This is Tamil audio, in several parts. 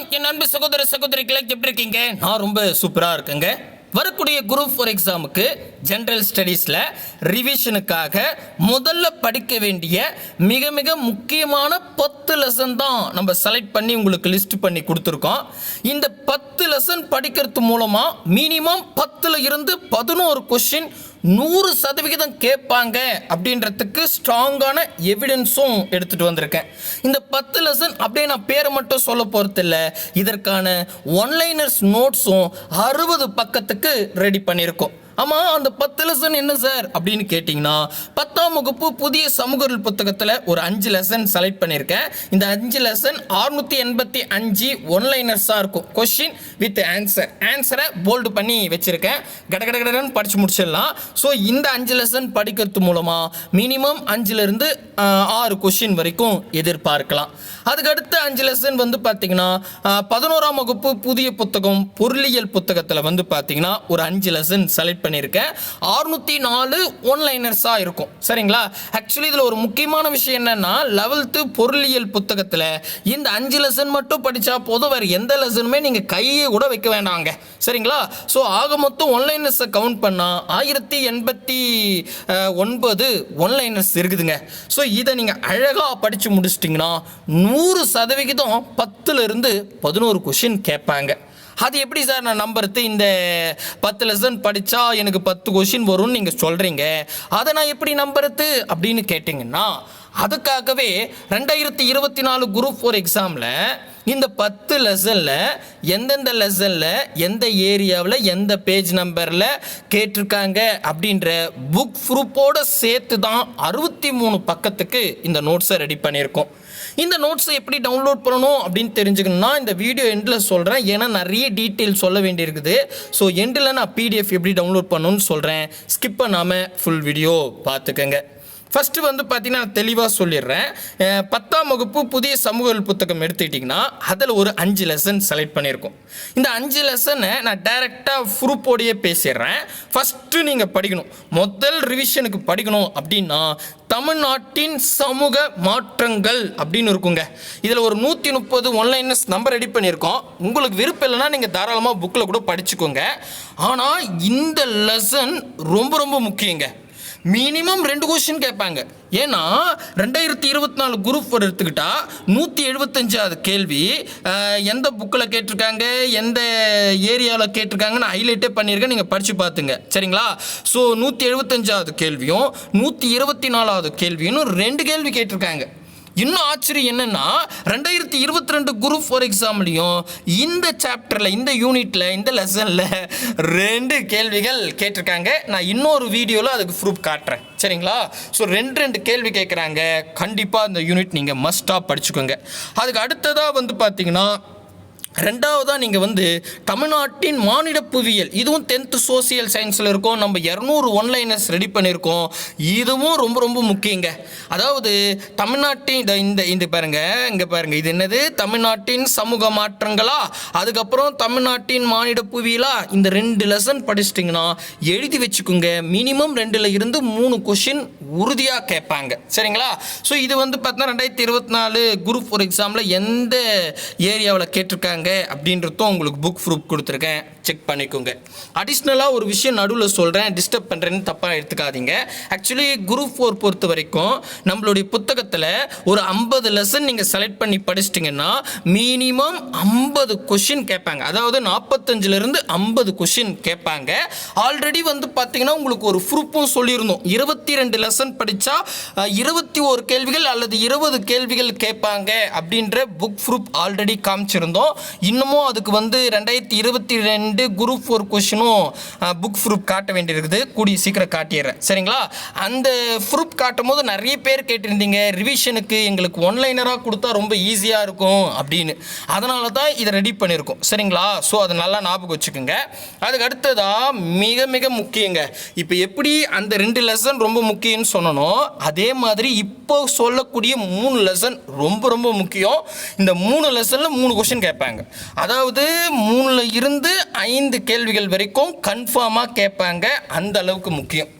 வணக்கம் என் அன்பு சகோதர சகோதரிகளை எப்படி இருக்கீங்க? நான் ரொம்ப சூப்பராக இருக்கேங்க. வரக்கூடிய குரூப் ஃபார் எக்ஸாமுக்கு ஜென்ரல் ஸ்டடீஸில் ரிவிஷனுக்காக முதல்ல படிக்க வேண்டிய மிக மிக முக்கியமான பத்து லெசன் தான் நம்ம செலக்ட் பண்ணி உங்களுக்கு லிஸ்ட் பண்ணி கொடுத்துருக்கோம். இந்த பத்து லெசன் படிக்கிறது மூலமாக மினிமம் பத்தில் இருந்து பதினோரு கொஷின் நூறு சதவிகிதம் கேட்பாங்க அப்படின்றதுக்கு ஸ்ட்ராங்கான எவிடன்ஸும் எடுத்துகிட்டு வந்திருக்கேன். இந்த பத்து லெசன் அப்படியே நான் பேரை மட்டும் சொல்ல போகிறதில்ல இதற்கான ஒன்லைனர்ஸ் நோட்ஸும் அறுபது பக்கத்துக்கு ரெடி பண்ணியிருக்கோம். ஆமாம் அந்த பத்து லெசன் என்ன சார்? அப்படின்னு கேட்டிங்கன்னா பத்தாம் வகுப்பு புதிய சமூகல் புத்தகத்தில் ஒரு அஞ்சு லெசன் செலக்ட் பண்ணியிருக்கேன். இந்த அஞ்சு லெசன் அறுநூற்றி எண்பத்தி அஞ்சு ஒன்லைனர்ஸாக இருக்கும். கொஷின் வித் ஆன்சர் ஆன்சரை போல்டு பண்ணி வச்சுருக்கேன். கடகடகடன்னு படித்து முடிச்சிடலாம். ஸோ இந்த அஞ்சு லெசன் படிக்கிறது மூலமாக மினிமம் அஞ்சுலேருந்து ஆறு கொஷின் வரைக்கும் எதிர்பார்க்கலாம். அதுக்கடுத்து அஞ்சு லெசன் வந்து பார்த்தீங்கன்னா பதினோராம் வகுப்பு புதிய புத்தகம் பொருளியல் புத்தகத்தில் வந்து பார்த்தீங்கன்னா ஒரு அஞ்சு லெசன் செலக்ட் பண்ணியிருக்கேன். அறுநூற்றி நாலு ஒன்லைனர்ஸாக இருக்கும். சரிங்களா? ஆக்சுவலி இதில் ஒரு முக்கியமான விஷயம் என்னென்னா லெவல்த்து பொருளியல் புத்தகத்தில் இந்த அஞ்சு லெசன் மட்டும் படித்தா போதும் வேறு எந்த லெசனுமே நீங்கள் கையை கூட வைக்க வேண்டாங்க. சரிங்களா? ஸோ ஆக மொத்தம் ஒன்லைனர்ஸை கவுண்ட் பண்ணால் ஆயிரத்தி எண்பத்தி ஒன்பது ஒன்லைனர்ஸ் இருக்குதுங்க. ஸோ இதை நீங்கள் அழகாக படித்து முடிச்சிட்டிங்கன்னா நூறு சதவிகிதம் பத்துலேருந்து பதினோரு கொஷின் கேட்பாங்க. அது எப்படி சார் நான் நம்புறது? இந்த பத்து லெசன் படித்தா எனக்கு பத்து கொஷின் வரும்னு நீங்கள் சொல்கிறீங்க அதை நான் எப்படி நம்புறது அப்படின்னு கேட்டிங்கன்னா அதுக்காகவே ரெண்டாயிரத்தி இருபத்தி நாலு குரூப் ஃபோர் எக்ஸாமில் இந்த பத்து லெசனில் எந்தெந்த லெசனில் எந்த ஏரியாவில் எந்த பேஜ் நம்பரில் கேட்டிருக்காங்க அப்படின்ற புக் ப்ரூப்போடு சேர்த்து தான் அறுபத்தி மூணு பக்கத்துக்கு இந்த நோட்ஸை ரெடி பண்ணியிருக்கோம். இந்த நோட்ஸை எப்படி டவுன்லோட் பண்ணணும் அப்படின்னு தெரிஞ்சுக்கணும்னா இந்த வீடியோ எண்டில் சொல்கிறேன் ஏன்னா நிறைய டீட்டெயில் சொல்ல வேண்டியிருக்குது. ஸோ எண்டில் நான் பிடிஎஃப் எப்படி டவுன்லோட் பண்ணணும்னு சொல்கிறேன் ஸ்கிப் பண்ணாமல் ஃபுல் வீடியோ பார்த்துக்கங்க. ஃபஸ்ட்டு வந்து பார்த்தீங்கன்னா நான் தெளிவாக சொல்லிடுறேன். பத்தாம் வகுப்பு புதிய சமூக புத்தகம் எடுத்துக்கிட்டிங்கன்னா அதில் ஒரு அஞ்சு லெசன் செலக்ட் பண்ணியிருக்கோம். இந்த அஞ்சு லெசனை நான் டைரெக்டாக ப்ரூஃபோடையே பேசிடுறேன். ஃபஸ்ட்டு நீங்கள் படிக்கணும். முதல் ரிவிஷனுக்கு படிக்கணும் அப்படின்னா தமிழ்நாட்டின் சமூக மாற்றங்கள் அப்படின்னு இருக்குங்க. இதில் ஒரு நூற்றி முப்பது ஒன்லைன்ஸ் நம்பர் ரெடி பண்ணியிருக்கோம். உங்களுக்கு விருப்பம் இல்லைன்னா நீங்கள் தாராளமாக புக்கில் கூட படிச்சுக்கோங்க. ஆனால் இந்த லெசன் ரொம்ப ரொம்ப முக்கியங்க. மினிமம் ரெண்டு கொஸ்டின் கேட்பாங்க. ஏன்னா ரெண்டாயிரத்தி இருபத்தி நாலு குரூப் எடுத்துக்கிட்டா நூற்றி எழுபத்தஞ்சாவது கேள்வி எந்த புக்கில் கேட்டிருக்காங்க எந்த ஏரியாவில் கேட்டிருக்காங்கன்னு ஹைலைட்டே பண்ணியிருக்கேன் நீங்கள் படித்து பார்த்துங்க. சரிங்களா? ஸோ நூற்றி எழுபத்தஞ்சாவது கேள்வியும் நூற்றி இருபத்தி நாலாவது கேள்வியும் ரெண்டு கேள்வி கேட்டிருக்காங்க. இன்னும் ஆச்சரியம் என்னன்னா ரெண்டாயிரத்தி இருபத்தி ரெண்டு குரூப் ஃபோர் எக்ஸாம்லையும் இந்த சாப்டரில் இந்த யூனிட்டில் இந்த லெசனில் ரெண்டு கேள்விகள் கேட்டிருக்காங்க. நான் இன்னொரு வீடியோவில் அதுக்கு ப்ரூஃப் காட்டுறேன். சரிங்களா? ஸோ ரெண்டு ரெண்டு கேள்வி கேட்குறாங்க கண்டிப்பாக இந்த யூனிட் நீங்கள் மஸ்ட்டாக படிச்சுக்கோங்க. அதுக்கு அடுத்ததாக வந்து பார்த்தீங்கன்னா ரெண்டாவதாக நீங்கள் வந்து தமிழ்நாட்டின் மானிட புவியியல் இதுவும் டென்த்து சோசியல் சயின்ஸில் இருக்கும் நம்ம இரநூறு ஒன்லைனர்ஸ் ரெடி பண்ணியிருக்கோம். இதுவும் ரொம்ப ரொம்ப முக்கியங்க. அதாவது தமிழ்நாட்டின் இந்த இந்த பாருங்கள் பாருங்க இங்கே பாருங்கள் இது என்னது? தமிழ்நாட்டின் சமூக மாற்றங்களா? அதுக்கப்புறம் தமிழ்நாட்டின் மானிட புவியிலா இந்த ரெண்டு லெசன் படிச்சிட்டிங்கன்னா எழுதி வச்சுக்கோங்க. மினிமம் ரெண்டில் இருந்து மூணு கொஷின் உறுதியாக கேட்பாங்க. சரிங்களா? ஸோ இது வந்து பார்த்தீங்கன்னா ரெண்டாயிரத்தி இருபத்தி நாலு குரூப் ஃபோர் எக்ஸாமில் எந்த ஏரியாவில் கேட்டிருக்காங்க அப்படின்றதும் உங்களுக்கு புக் ப்ரூஃப் கொடுத்துருக்கேன். செக் பண்ணிக்கோங்க. அடிஷ்னலாக ஒரு விஷயம் நடுவில் சொல்கிறேன் டிஸ்டர்ப் பண்ணுறேன்னு தப்பாக எடுத்துக்காதீங்க. ஆக்சுவலி குரூப் ஃபோர் பொறுத்த வரைக்கும் நம்மளுடைய புத்தகத்தில் ஒரு ஐம்பது லெசன் நீங்கள் செலக்ட் பண்ணி படிச்சிட்டிங்கன்னா மினிமம் ஐம்பது கொஷின் கேட்பாங்க. அதாவது நாற்பத்தஞ்சிலேருந்து ஐம்பது கொஷின் கேட்பாங்க. ஆல்ரெடி வந்து பார்த்தீங்கன்னா உங்களுக்கு ஒரு ப்ரூஃபும் சொல்லியிருந்தோம். இருபத்தி ரெண்டு லெசன் படித்தா இருபத்தி ஒரு கேள்விகள் அல்லது இருபது கேள்விகள் கேட்பாங்க அப்படின்ற புக் ப்ரூஃப் ஆல்ரெடி காமிச்சிருந்தோம். இன்னமும் அதுக்கு வந்து ரெண்டாயிரத்தி இருபத்தி ரெண்டு குரூப் ஃபோர் கொஷினும் புக் ப்ரூஃப் காட்ட வேண்டியிருக்குது. கூடிய சீக்கிரம் காட்டிடுறேன். சரிங்களா? அந்த ப்ரூப் காட்டும் போது நிறைய பேர் கேட்டிருந்தீங்க. ரிவிஷனுக்கு எங்களுக்கு ஒன்லைனராக கொடுத்தா ரொம்ப ஈஸியாக இருக்கும் அப்படின்னு. அதனால தான் இதை ரெடி பண்ணியிருக்கோம். சரிங்களா? ஸோ அதை நல்லா ஞாபகம் வச்சுக்கோங்க. அதுக்கு அடுத்ததாக மிக மிக முக்கியங்க. இப்போ எப்படி அந்த ரெண்டு லெசன் ரொம்ப முக்கியம்னு சொன்னனோ அதே மாதிரி இப்போ சொல்லக்கூடிய மூணு லெசன் ரொம்ப ரொம்ப முக்கியம். இந்த மூணு லெசனில் மூணு கொஷின் கேட்பாங்க. அதாவது மூணில் இருந்து ஐந்து கேள்விகள் வரைக்கும் கன்ஃபார்மாக கேட்பாங்க. அந்த அளவுக்கு முக்கியம்.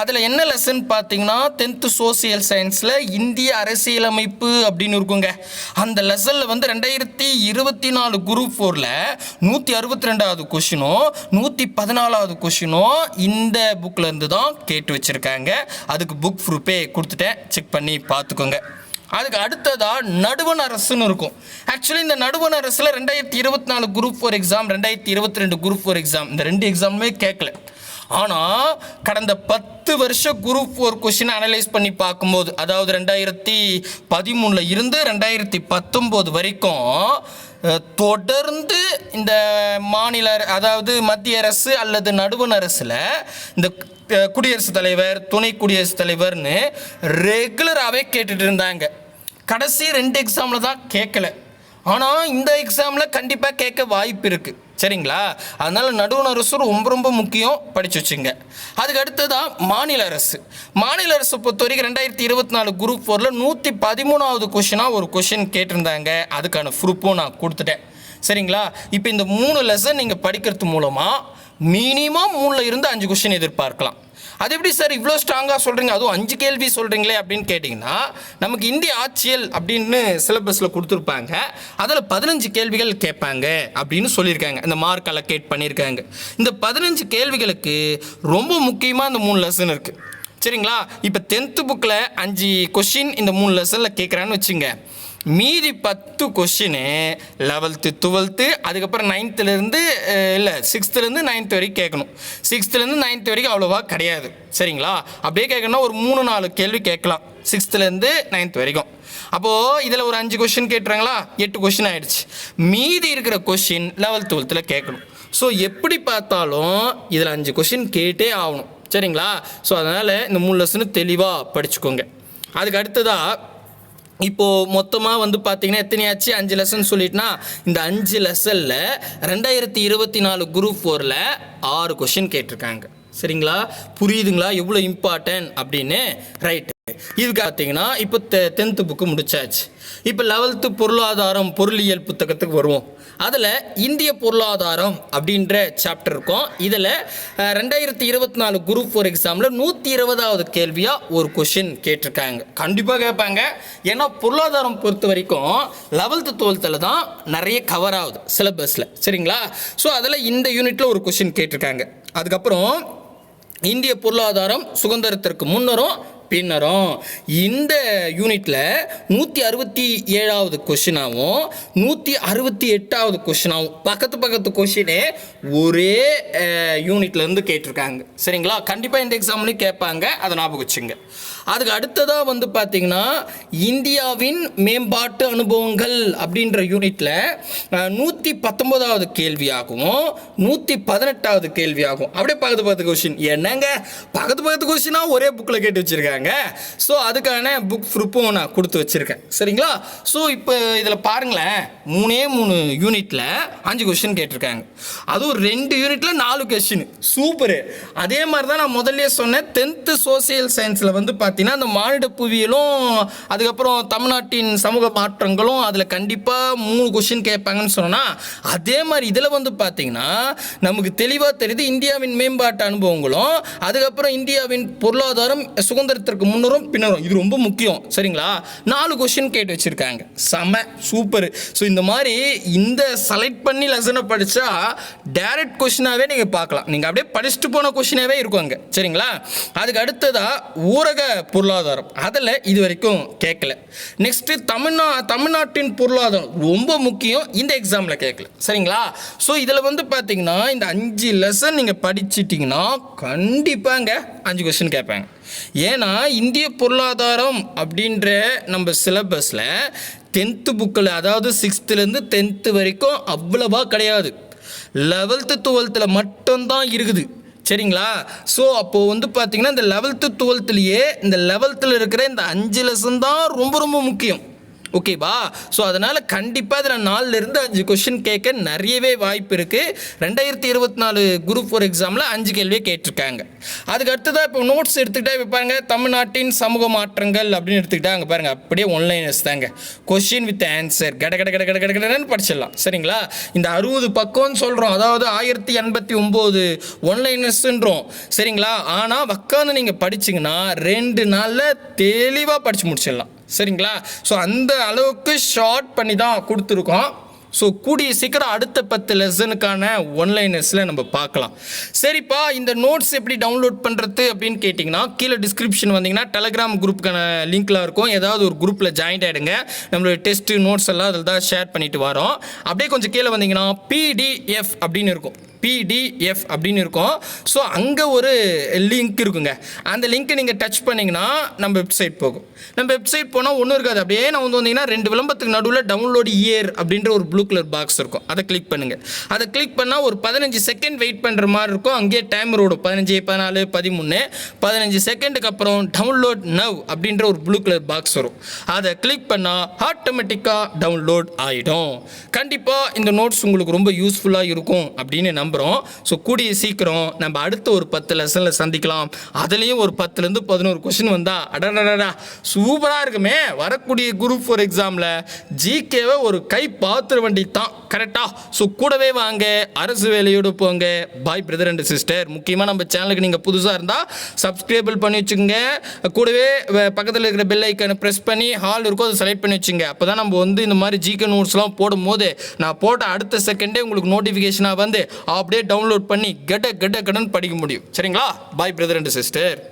அதில் என்ன லெசன் பார்த்தீங்கன்னா டென்த்து சோசியல் சயின்ஸில் இந்திய அரசியலமைப்பு அப்படின்னு இருக்குங்க. அந்த லெசனில் வந்து ரெண்டாயிரத்தி இருபத்தி நாலு குரூப் ஃபோரில் நூற்றி அறுபத்தி ரெண்டாவது கொஷினும் நூற்றி பதினாலாவது கொஷினும் இந்த புக்கில் இருந்து தான் கேட்டு வச்சுருக்காங்க. அதுக்கு புக் ப்ரூப்பே கொடுத்துட்டேன். செக் பண்ணி பார்த்துக்கோங்க. அதுக்கு அடுத்ததாக நடுவண் அரசுன்னு இருக்கும். ஆக்சுவலி இந்த நடுவண் அரசில் ரெண்டாயிரத்தி இருபத்தி நாலு குரூப் ஃபோர் எக்ஸாம் ரெண்டாயிரத்தி இருபத்தி ரெண்டு குரூப் ஃபோர் எக்ஸாம் இந்த ரெண்டு எக்ஸாமுமே கேட்கல ஆனால் கடந்த பத்து வருஷம் குரூப் ஃபோர் கொஷினை அனலைஸ் பண்ணி பார்க்கும்போது அதாவது ரெண்டாயிரத்தி பதிமூணில் இருந்து ரெண்டாயிரத்தி பத்தொம்போது வரைக்கும் தொடர்ந்து இந்த மாநில அர- அதாவது மத்திய அரசு அல்லது நடுவண் அரசில் இந்த குடியரசுத் தலைவர் துணை குடியரசுத் தலைவர்னு ரெகுலராகவே கேட்டுட்டு இருந்தாங்க. கடைசி ரெண்டு எக்ஸாமில் தான் கேட்கல ஆனால் இந்த எக்ஸாமில் கண்டிப்பாக கேட்க வாய்ப்பு இருக்குது சரிங்களா? அதனால் நடுவண் அரசு ரொம்ப ரொம்ப முக்கியம் படிச்சு வச்சுங்க. அதுக்கு அடுத்ததான் மாநில அரசு. மாநில அரசு பொறுத்த வரைக்கும் ரெண்டாயிரத்தி இருபத்தி நாலு குரூப் ஃபோரில் நூற்றி பதிமூணாவது கொஷினாக ஒரு கொஷின் கேட்டிருந்தாங்க. அதுக்கான ப்ரூஃபும் நான் கொடுத்துட்டேன். சரிங்களா? இப்போ இந்த மூணு லெசன் நீங்கள் படிக்கிறது மூலமாக மினிமம் மூணில் இருந்து அஞ்சு கொஷின் எதிர்பார்க்கலாம். அது எப்படி சார் இவ்வளோ ஸ்ட்ராங்காக சொல்கிறீங்க அதுவும் அஞ்சு கேள்வி சொல்கிறீங்களே அப்படின்னு கேட்டிங்கன்னா நமக்கு இந்திய ஆட்சியல் அப்படின்னு சிலபஸில் கொடுத்துருப்பாங்க. அதில் பதினஞ்சு கேள்விகள் கேட்பாங்க அப்படின்னு சொல்லியிருக்காங்க. இந்த மார்க் அலோகேட் பண்ணியிருக்காங்க. இந்த பதினஞ்சு கேள்விகளுக்கு ரொம்ப முக்கியமாக இந்த மூணு லெசன் இருக்குது சரிங்களா? இப்போ டென்த்து புக்கில் அஞ்சு கொஷின் இந்த மூணு லெசனில் கேட்குறான்னு வச்சுங்க. மீதி பத்து கொஷினு லெவல்த்து டுவெல்த்து அதுக்கப்புறம் நைன்த்துலேருந்து இல்லை சிக்ஸ்த்துலேருந்து நைன்த் வரைக்கும் கேட்கணும். சிக்ஸ்த்துலேருந்து நைன்த் வரைக்கும் அவ்வளோவா கிடையாது. சரிங்களா? அப்படியே கேட்கணும்னா ஒரு மூணு நாலு கேள்வி கேட்கலாம். சிக்ஸ்த்துலேருந்து நைன்த் வரைக்கும். அப்போது இதில் ஒரு அஞ்சு கொஷின் கேட்டுறாங்களா? எட்டு கொஷின் ஆகிடுச்சு மீதி இருக்கிற கொஷின் லெவல்த் டுவெல்த்தில் கேட்கணும். ஸோ எப்படி பார்த்தாலும் இதில் அஞ்சு கொஷின் கேட்டே ஆகணும். சரிங்களா? ஸோ அதனால் இந்த மூணு லெசனும் தெளிவாக படிச்சுக்கோங்க. அதுக்கு அடுத்ததாக இப்போது மொத்தமாக வந்து பார்த்தீங்கன்னா எத்தனையாச்சு? அஞ்சு லெசன் சொல்லிட்டுனா இந்த அஞ்சு லெசனில் ரெண்டாயிரத்தி இருபத்தி நாலு குரூப் ஃபோரில் ஆறு கொஷின் கேட்டிருக்காங்க. சரிங்களா? புரியுதுங்களா? எவ்வளோ இம்பார்ட்டன்ட் அப்படின்னு? ரைட்டு இதுக்கு பார்த்தீங்கன்னா இப்போ டென்த்து புக்கு முடிச்சாச்சு. இப்போ லெவல்த்து பொருளாதாரம் பொருளியல் புத்தகத்துக்கு வருவோம். அதில் இந்திய பொருளாதாரம் அப்படின்ற சாப்டர் இருக்கும். இதில் ரெண்டாயிரத்தி இருபத்தி நாலு குரூப் ஃபோர் எக்ஸாமில் நூற்றி இருபதாவது கேள்வியாக ஒரு கொஷின் கேட்டிருக்காங்க. கண்டிப்பாக கேட்பாங்க. ஏன்னா பொருளாதாரம் பொறுத்த வரைக்கும் லெவல்த்து டுவெல்த்தில் தான் நிறைய கவர் ஆகுது சிலபஸில் சரிங்களா? ஸோ அதில் இந்த யூனிட்டில் ஒரு கொஷின் கேட்டிருக்காங்க. அதுக்கப்புறம் இந்திய பொருளாதாரம் சுதந்திரத்திற்கு முன்னரும் பின்னரும் இந்த யூனிட்டில் நூற்றி அறுபத்தி ஏழாவது கொஷினாகவும் நூற்றி அறுபத்தி எட்டாவது கொஷினாகவும் பக்கத்து பக்கத்து கொஷினே ஒரே யூனிட்லேருந்து கேட்டிருக்காங்க. சரிங்களா? கண்டிப்பாக இந்த எக்ஸாம்லேயும் கேட்பாங்க. அதை ஞாபகம் வச்சுங்க. அதுக்கு அடுத்ததாக வந்து பார்த்தீங்கன்னா இந்தியாவின் மேம்பாட்டு அனுபவங்கள் அப்படின்ற யூனிட்டில் நூற்றி பத்தொன்பதாவது கேள்வியாகவும் நூற்றி பதினெட்டாவது கேள்வியாகும். அப்படியே பக்கத்து பக்கத்து கொஷின் என்னங்க? பக்கத்து பக்கத்து கொஷினா ஒரே புக்கில் கேட்டு வச்சுருக்காங்க. ஸோ அதுக்கான புக் ப்ரூப்பும் நான் கொடுத்து வச்சுருக்கேன். சரிங்களா? ஸோ இப்போ இதில் பாருங்களேன். மூணே மூணு யூனிட்டில் அஞ்சு கொஷின் கேட்டிருக்காங்க. அதுவும் ரெண்டு யூனிட்டில் நாலு கொஷின் சூப்பரு அதே மாதிரி தான் நான் முதல்ல சொன்னேன். டென்த்து சோசியல் சயின்ஸில் வந்து பார்த்து அந்த மானிட புவியியலும் அதுக்கப்புறம் தமிழ்நாட்டின் சமூக மாற்றங்களும் அதில் கண்டிப்பாக மூணு கொஷின் கேட்பாங்கன்னு சொன்னால் அதே மாதிரி இதில் வந்து பார்த்தீங்கன்னா நமக்கு தெளிவாக தெரியுது இந்தியாவின் மேம்பாட்டு அனுபவங்களும் அதுக்கப்புறம் இந்தியாவின் பொருளாதாரம் சுதந்திரத்திற்கு முன்னரும் பின்னரும். இது ரொம்ப முக்கியம். சரிங்களா? நாலு கொஷின் கேட்டு வச்சுருக்காங்க. செம சூப்பர் ஸோ இந்த மாதிரி இந்த செலக்ட் பண்ணி லெசனை படித்தா டைரக்ட் கொஷினாகவே நீங்கள் பார்க்கலாம். நீங்கள் அப்படியே படிச்சுட்டு போன கொஷினாகவே இருக்கும் அங்கே. சரிங்களா? அதுக்கு அடுத்ததாக ஊரக பொருளாதாரம். அதில் இது வரைக்கும் கேட்கல நெக்ஸ்ட்டு தமிழ்நா தமிழ்நாட்டின் பொருளாதாரம் ரொம்ப முக்கியம். இந்த எக்ஸாமில் கேட்கல சரிங்களா? ஸோ இதில் வந்து பார்த்தீங்கன்னா இந்த அஞ்சு லெசன் நீங்கள் படிச்சிட்டிங்கன்னா கண்டிப்பாங்க அஞ்சு கொஸ்டின் கேட்பாங்க. ஏன்னா இந்திய பொருளாதாரம் அப்படின்ற நம்ம சிலபஸில் டென்த்து புக்கில் அதாவது சிக்ஸ்த்துலேருந்து டென்த்து வரைக்கும் அவ்வளவா கிடையாது. லெவல்த்து டுவெல்த்தில் மட்டும்தான் இருக்குது. சரிங்களா? ஸோ அப்போது வந்து பார்த்தீங்கன்னா இந்த லெவல்த்து டுவெல்த்துலேயே இந்த லெவல்த்தில் இருக்கிற இந்த அஞ்சு லெசன் தான் ரொம்ப ரொம்ப முக்கியம். ஓகேவா ஸோ அதனால் கண்டிப்பாக அதில் நாலுலேருந்து அஞ்சு கொஷின் கேட்க நிறையவே வாய்ப்பு இருக்குது ரெண்டாயிரத்தி இருபத்தி நாலு குரூப் ஃபோர் எக்ஸாமில் அஞ்சு கேள்வியே கேட்டிருக்காங்க. அதுக்கு அடுத்ததாக இப்போ நோட்ஸ் எடுத்துக்கிட்டா இப்போ பாருங்கள் தமிழ்நாட்டின் சமூக மாற்றங்கள் அப்படின்னு எடுத்துக்கிட்டா அங்கே பாருங்கள் அப்படியே ஒன்லைனர்ஸ் தாங்க. கொஷின் வித் ஆன்சர் கட கட கட கட கட கடன்னு படிச்சிடலாம். சரிங்களா? இந்த அறுபது பக்கம்னு சொல்கிறோம் அதாவது ஆயிரத்தி எண்பத்தி ஒம்பது ஒன்லைனஸ்ன்றோம் சரிங்களா? ஆனால் உக்காந்து நீங்கள் படிச்சிங்கன்னா ரெண்டு நாளில் தெளிவாக படித்து முடிச்சிடலாம். சரிங்களா? ஸோ அந்த அளவுக்கு ஷார்ட் பண்ணி தான் கொடுத்துருக்கோம். ஸோ கூடிய சீக்கிரம் அடுத்த பத்து லெசனுக்கான ஒன்லைனர்ஸில் நம்ம பார்க்கலாம். சரிப்பா இந்த நோட்ஸ் எப்படி டவுன்லோட் பண்ணுறது அப்படின்னு கேட்டிங்கன்னா கீழே டிஸ்கிரிப்ஷன் வந்தீங்கன்னா டெலகிராம் குரூப்புக்கான லிங்க்லாம் இருக்கும். ஏதாவது ஒரு குரூப்பில் ஜாயின் ஆகிடுங்க நம்மளோட டெஸ்ட்டு நோட்ஸ் எல்லாம் அதில் தான் ஷேர் பண்ணிட்டு வரோம். அப்படியே கொஞ்சம் கீழே வந்தீங்கன்னா பிடிஎஃப் அப்படின்னு இருக்கும். பிடிஎஃப் அப்படின்னு இருக்கும். ஸோ அங்கே ஒரு லிங்க் இருக்குங்க. அந்த லிங்க்கை நீங்கள் டச் பண்ணிங்கன்னா நம்ம வெப்சைட் போகும். நம்ம வெப்சைட் போனால் ஒன்றும் இருக்காது. அப்படியே நான் வந்து வந்தீங்கன்னா ரெண்டு விளம்பரத்துக்கு நடுவில் டவுன்லோட் இயர் அப்படின்ற ஒரு ப்ளூ கலர் பாக்ஸ் இருக்கும். அதை கிளிக் பண்ணுங்கள் அதை கிளிக் பண்ணால் ஒரு பதினஞ்சு செகண்ட் வெயிட் பண்ணுற மாதிரி இருக்கும். அங்கேயே டைம் ஓடும். பதினஞ்சு பதினாலு பதிமூணு. பதினஞ்சு செகண்டுக்கு அப்புறம் டவுன்லோட் நவ் அப்படின்ற ஒரு ப்ளூ கலர் பாக்ஸ் வரும். அதை கிளிக் பண்ணால் ஆட்டோமேட்டிக்காக டவுன்லோட் ஆகிடும் கண்டிப்பாக இந்த நோட்ஸ் உங்களுக்கு ரொம்ப யூஸ்ஃபுல்லாக இருக்கும் அப்படின்னு நம்புகிறோம் ஸோ கூடிய சீக்கிரம் நம்ம அடுத்த ஒரு பத்து லெசனில் சந்திக்கலாம். அதுலேயும் ஒரு பத்துலேருந்து பதினோரு கொஷின் வந்தால் அடடடா சூப்பராக இருக்குமே. வரக்கூடிய குரூப் ஃபோர் எக்ஸாமில் ஜிகேவை ஒரு கை பாத்திர வண்டி தான் கரெக்டாக ஸோ கூடவே வாங்க அரசு வேலையோடு போங்க. பாய் பிரதர் அண்ட் சிஸ்டர் முக்கியமாக நம்ம சேனலுக்கு நீங்கள் புதுசாக இருந்தால் சப்ஸ்கிரைபிள் பண்ணி வச்சுக்கோங்க. கூடவே பக்கத்தில் இருக்கிற பெல் ஐக்கனை ப்ரெஸ் பண்ணி ஹால் இருக்கோ அதை செலக்ட் பண்ணி வச்சுங்க. அப்போ தான் நம்ம வந்து இந்த மாதிரி ஜிகே நோட்ஸ்லாம் போடும்போது நான் போட்ட அடுத்த செகண்டே உங்களுக்கு நோட்டிஃபிகேஷனாக வந்து அப்படியே டவுன்லோட் பண்ணி கெட்ட கெட்ட கடன் படிக்க முடியும். சரிங்களா? பாய் பிரதர் அண்ட் சிஸ்டர்